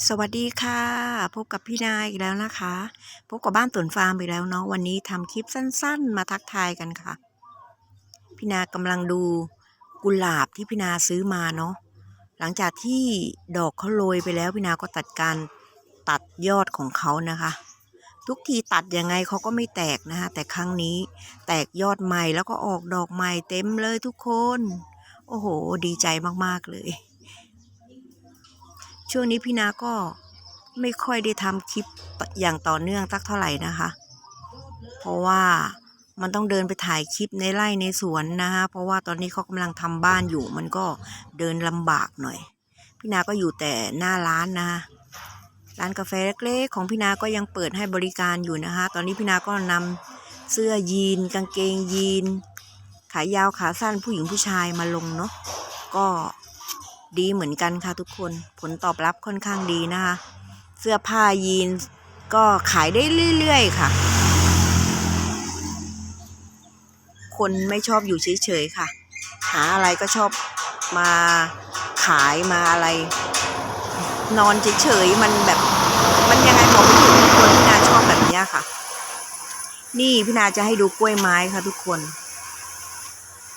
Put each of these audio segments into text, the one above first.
สวัสดีค่ะ พบกับพี่นายอีกแล้วนะคะ พบกับบ้านสวนฟาร์มอีกแล้วเนาะวันนี้ทำคลิปสั้น ๆ มาทักทายกันค่ะ พี่นากำลังดูกุหลาบที่พี่นาซื้อมาเนาะหลังจากที่ดอกเขาโรยไปแล้วพี่นาก็ตัดการตัดยอดของเขานะคะ ทุกทีตัดยังไงเขาก็ไม่แตกนะคะแต่ครั้งนี้แตกยอดใหม่แล้วก็ออกดอกใหม่เต็มเลยทุกคน โอ้โห ดีใจมากๆเลย ช่วงนี้พี่นาก็ไม่ค่อยได้ทำคลิปอย่างต่อเนื่องสักเท่าไหร่นะคะ เพราะว่ามันต้องเดินไปถ่ายคลิปในไร่ในสวนนะคะเพราะว่าตอนนี้เขากำลังทำบ้านอยู่ มันก็เดินลำบากหน่อย พี่นาก็อยู่แต่หน้าร้านนะคะร้านกาแฟเล็กๆของพี่นาก็ยังเปิดให้บริการอยู่นะคะ ตอนนี้พี่นาก็นำเสื้อยีน กางเกงยีน ขายาวขาสั้นผู้หญิงผู้ชายมาลงเนาะก็ ดีเหมือนกันค่ะทุกคนผลตอบรับค่อนข้างดีนะคะ เสื้อผ้ายีนก็ขายได้เรื่อยๆค่ะ คนไม่ชอบอยู่เฉยๆค่ะ หาอะไรก็ชอบมาขายมาอะไร นอนเฉยๆมันแบบมันยังไงบอกไม่ถูกทุกคนพี่นาชอบแบบนี้ค่ะ นี่พี่นาจะให้ดูกล้วยไม้ค่ะทุกคน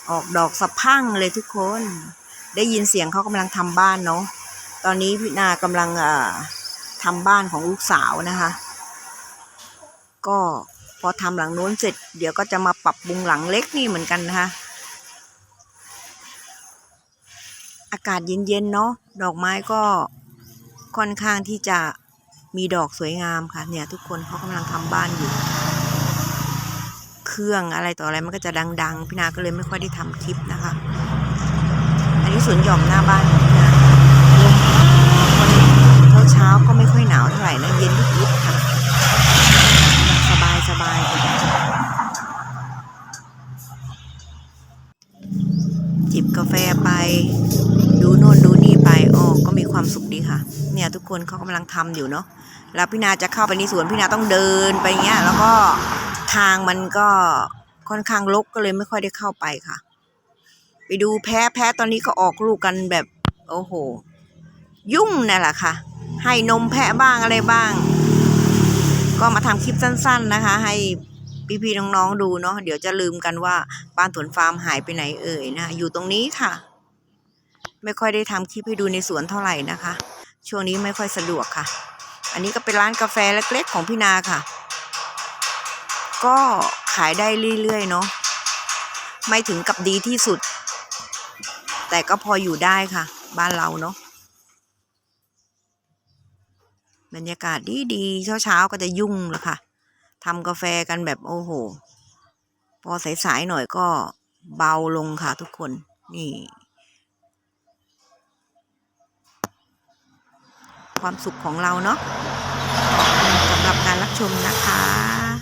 ออกดอกสะพั่งเลยทุกคน ได้ยินเสียงเขากำลังทำบ้านเนาะตอนนี้พี่นากำลังทำบ้านของลูกสาวนะคะ ก็พอทำหลังโน้นเสร็จ เดี๋ยวก็จะมาปรับปรุงหลังเล็กนี่เหมือนกันนะคะอากาศเย็นๆเนาะดอกไม้ก็ค่อนข้างที่จะมีดอกสวยงามค่ะเนี่ยทุกคนเขากำลังทำบ้านอยู่ เครื่องอะไรต่ออะไรมันก็จะดัง ๆพี่นาก็เลยไม่ค่อยได้ทำคลิปนะคะ อันนี้สวนหย่อมหน้าบ้านของพี่นาลมเช้าเช้าก็ไม่ค่อยหนาวเท่าไหร่นะเย็นนิดๆค่ะสบายสบายจิบกาแฟไป ดูโน่นดูนี่ไปอ๋อก็มีความสุขดีค่ะ เนี่ยทุกคนเขากำลังทำอยู่เนาะแล้วพี่นาจะเข้าไปในสวนพี่นาต้องเดินไปเงี้ยแล้วก็ทางมันก็ค่อนข้างรกก็เลยไม่ค่อยได้เข้าไปค่ะ ไปดูแพะแพะตอนนี้ก็ออกลูกกันแบบ โอ้โห ยุ่งนั่นแหละค่ะ ให้นมแพะบ้างอะไรบ้าง ก็มาทำคลิปสั้น ๆนะคะ ให้พี่ๆน้องๆดูเนาะเดี๋ยวจะลืมกันว่าบ้านสวนฟาร์มหายไปไหนเอ่ยนะ อยู่ตรงนี้ค่ะ ไม่ค่อยได้ทำคลิปให้ดูในสวนเท่าไหร่นะคะ ช่วงนี้ไม่ค่อยสะดวกค่ะ อันนี้ก็เป็นร้านกาแฟเล็กๆของพี่นาค่ะ ก็ขายได้เรื่อยๆเนาะไม่ถึงกับดีที่สุด แต่ก็พออยู่ได้ค่ะ บ้านเราเนาะบรรยากาศดีดีเช้าเช้าก็จะยุ่งแล้วค่ะทำกาแฟกันแบบโอ้โห พอสายๆหน่อยก็เบาลงค่ะทุกคนนี่ ความสุขของเราเนาะสำหรับการรับชมนะคะ